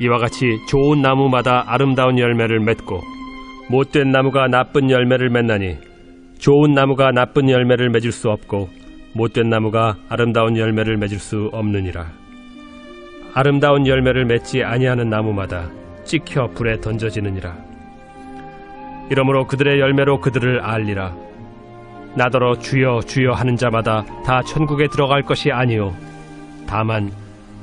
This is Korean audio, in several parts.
이와 같이 좋은 나무마다 아름다운 열매를 맺고 못된 나무가 나쁜 열매를 맺나니 좋은 나무가 나쁜 열매를 맺을 수 없고 못된 나무가 아름다운 열매를 맺을 수 없느니라. 아름다운 열매를 맺지 아니하는 나무마다 찍혀 불에 던져지느니라. 이러므로 그들의 열매로 그들을 알리라. 나더러 주여 주여 하는 자마다 다 천국에 들어갈 것이 아니요 다만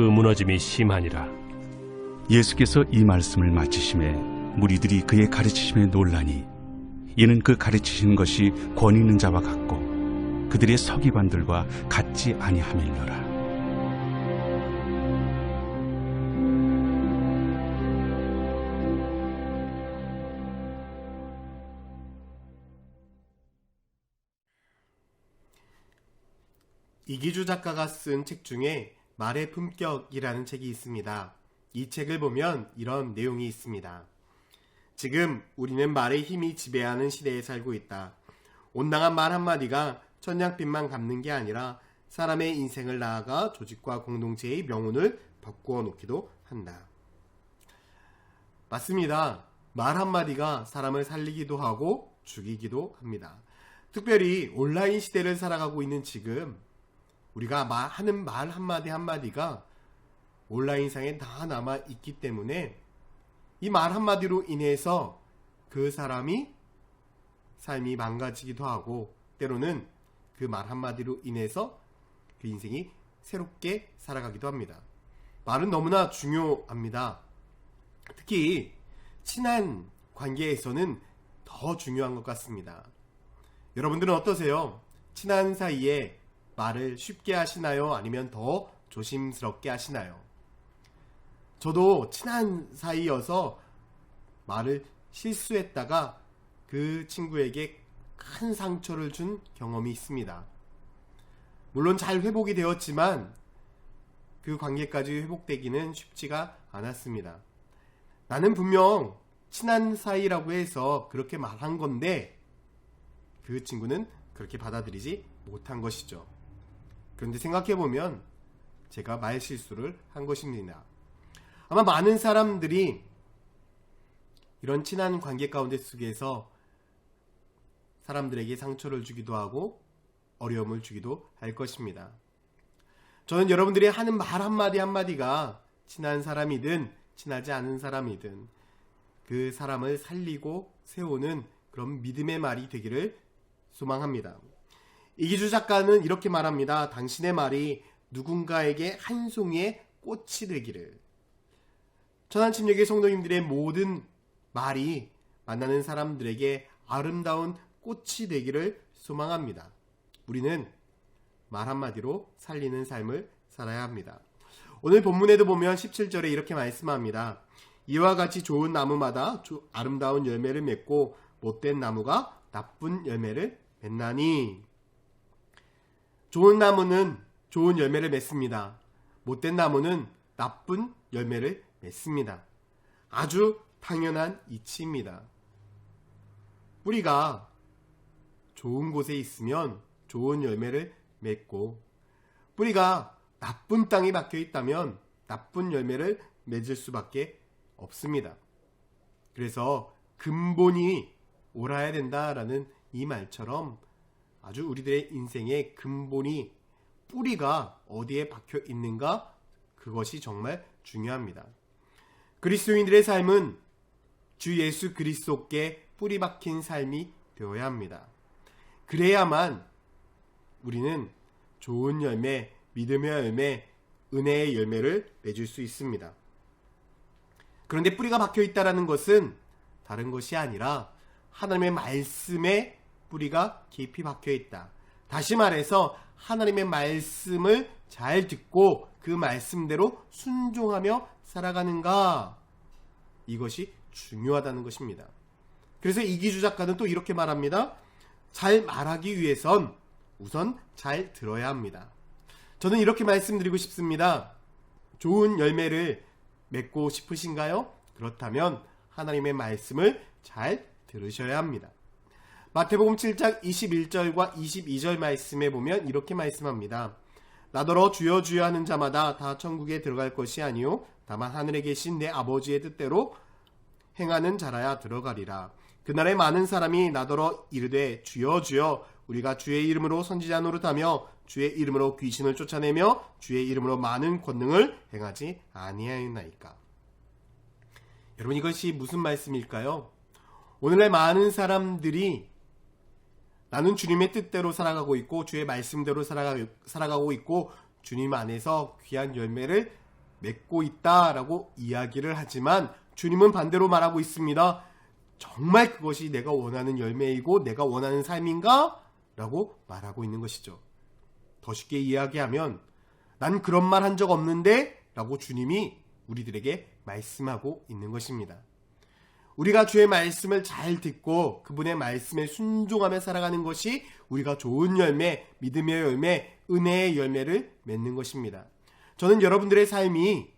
그 무너짐이 심하니라. 예수께서 이 말씀을 마치심에 무리들이 그의 가르치심에 놀라니 이는 그 가르치시는 것이 권위 있는 자와 같고 그들의 서기관들과 같지 아니함이니라. 이기주 작가가 쓴 책 중에 말의 품격이라는 책이 있습니다. 이 책을 보면 이런 내용이 있습니다. 지금 우리는 말의 힘이 지배하는 시대에 살고 있다. 온당한 말 한마디가 천냥빚만 갚는 게 아니라 사람의 인생을 나아가 조직과 공동체의 명운을 바꾸어 놓기도 한다. 맞습니다. 말 한마디가 사람을 살리기도 하고 죽이기도 합니다. 특별히 온라인 시대를 살아가고 있는 지금 우리가 말, 하는 말 한마디 한마디가 온라인상에 다 남아 있기 때문에 이 말 한마디로 인해서 그 사람이 삶이 망가지기도 하고 때로는 그 말 한마디로 인해서 그 인생이 새롭게 살아가기도 합니다. 말은 너무나 중요합니다. 특히 친한 관계에서는 더 중요한 것 같습니다. 여러분들은 어떠세요? 친한 사이에 말을 쉽게 하시나요? 아니면 더 조심스럽게 하시나요? 저도 친한 사이여서 말을 실수했다가 그 친구에게 큰 상처를 준 경험이 있습니다. 물론 잘 회복이 되었지만 그 관계까지 회복되기는 쉽지가 않았습니다. 나는 분명 친한 사이라고 해서 그렇게 말한 건데 그 친구는 그렇게 받아들이지 못한 것이죠. 그런데 생각해보면 제가 말 실수를 한 것입니다. 아마 많은 사람들이 이런 친한 관계 가운데 속에서 사람들에게 상처를 주기도 하고 어려움을 주기도 할 것입니다. 저는 여러분들이 하는 말 한마디 한마디가 친한 사람이든 친하지 않은 사람이든 그 사람을 살리고 세우는 그런 믿음의 말이 되기를 소망합니다. 이기주 작가는 이렇게 말합니다. 당신의 말이 누군가에게 한 송이의 꽃이 되기를. 천안침략의 성도님들의 모든 말이 만나는 사람들에게 아름다운 꽃이 되기를 소망합니다. 우리는 말 한마디로 살리는 삶을 살아야 합니다. 오늘 본문에도 보면 17절에 이렇게 말씀합니다. 이와 같이 좋은 나무마다 아름다운 열매를 맺고 못된 나무가 나쁜 열매를 맺나니 좋은 나무는 좋은 열매를 맺습니다. 못된 나무는 나쁜 열매를 맺습니다. 아주 당연한 이치입니다. 뿌리가 좋은 곳에 있으면 좋은 열매를 맺고 뿌리가 나쁜 땅에 박혀 있다면 나쁜 열매를 맺을 수밖에 없습니다. 그래서 근본이 옳아야 된다라는 이 말처럼 아주 우리들의 인생의 근본이 뿌리가 어디에 박혀 있는가 그것이 정말 중요합니다. 그리스도인들의 삶은 주 예수 그리스도께 뿌리 박힌 삶이 되어야 합니다. 그래야만 우리는 좋은 열매, 믿음의 열매, 은혜의 열매를 맺을 수 있습니다. 그런데 뿌리가 박혀 있다라는 것은 다른 것이 아니라 하나님의 말씀에 뿌리가 깊이 박혀 있다. 다시 말해서 하나님의 말씀을 잘 듣고 그 말씀대로 순종하며 살아가는가? 이것이 중요하다는 것입니다. 그래서 이기주 작가는 또 이렇게 말합니다. 잘 말하기 위해선 우선 잘 들어야 합니다. 저는 이렇게 말씀드리고 싶습니다. 좋은 열매를 맺고 싶으신가요? 그렇다면 하나님의 말씀을 잘 들으셔야 합니다. 마태복음 7장 21절과 22절 말씀에 보면 이렇게 말씀합니다. 나더러 주여 주여 하는 자마다 다 천국에 들어갈 것이 아니요 다만 하늘에 계신 내 아버지의 뜻대로 행하는 자라야 들어가리라. 그날에 많은 사람이 나더러 이르되 주여 주여 우리가 주의 이름으로 선지자 노릇하며 주의 이름으로 귀신을 쫓아내며 주의 이름으로 많은 권능을 행하지 아니하였나이까. 여러분 이것이 무슨 말씀일까요? 오늘날 많은 사람들이 나는 주님의 뜻대로 살아가고 있고 주의 말씀대로 살아가, 살아가고 있고 주님 안에서 귀한 열매를 맺고 있다라고 이야기를 하지만 주님은 반대로 말하고 있습니다. 정말 그것이 내가 원하는 열매이고 내가 원하는 삶인가? 라고 말하고 있는 것이죠. 더 쉽게 이야기하면 난 그런 말 한 적 없는데 라고 주님이 우리들에게 말씀하고 있는 것입니다. 우리가 주의 말씀을 잘 듣고 그분의 말씀에 순종하며 살아가는 것이 우리가 좋은 열매, 믿음의 열매, 은혜의 열매를 맺는 것입니다. 저는 여러분들의 삶이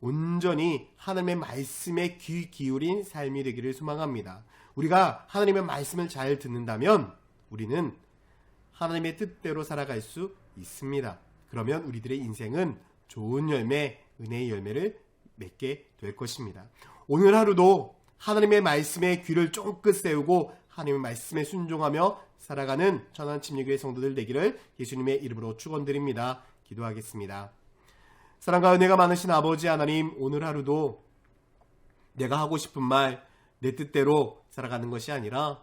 온전히 하나님의 말씀에 귀 기울인 삶이 되기를 소망합니다. 우리가 하나님의 말씀을 잘 듣는다면 우리는 하나님의 뜻대로 살아갈 수 있습니다. 그러면 우리들의 인생은 좋은 열매, 은혜의 열매를 맺게 될 것입니다. 오늘 하루도 하나님의 말씀에 귀를 쫑긋 세우고 하나님의 말씀에 순종하며 살아가는 천안 침례교회 성도들 되기를 예수님의 이름으로 축원드립니다. 기도하겠습니다. 사랑과 은혜가 많으신 아버지 하나님, 오늘 하루도 내가 하고 싶은 말, 내 뜻대로 살아가는 것이 아니라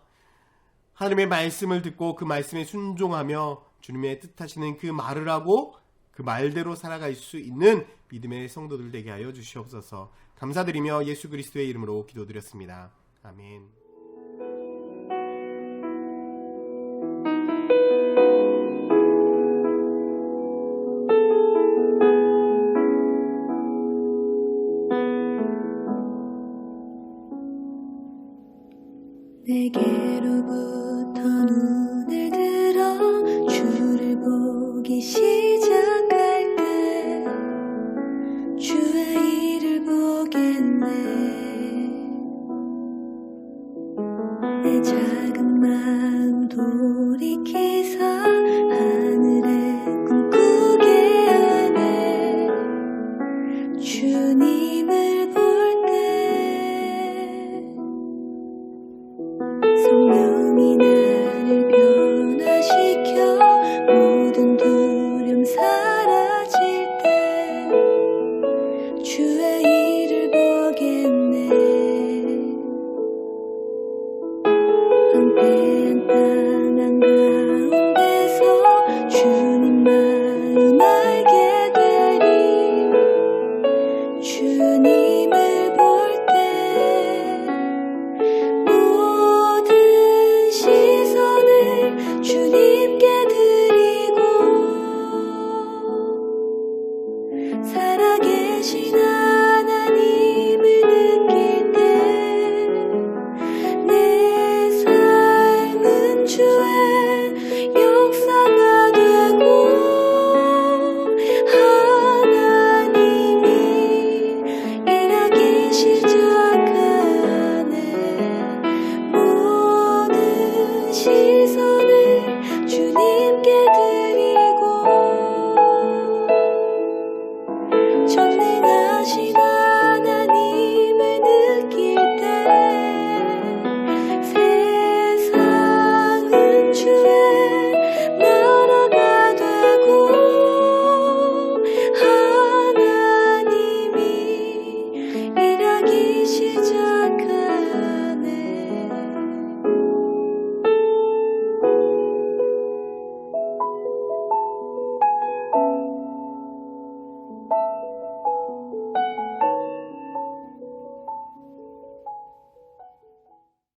하나님의 말씀을 듣고 그 말씀에 순종하며 주님의 뜻하시는 그 말을 하고 그 말대로 살아갈 수 있는 믿음의 성도들 되게 하여 주시옵소서. 감사드리며 예수 그리스도의 이름으로 기도드렸습니다. 아멘. 작은 마음 돌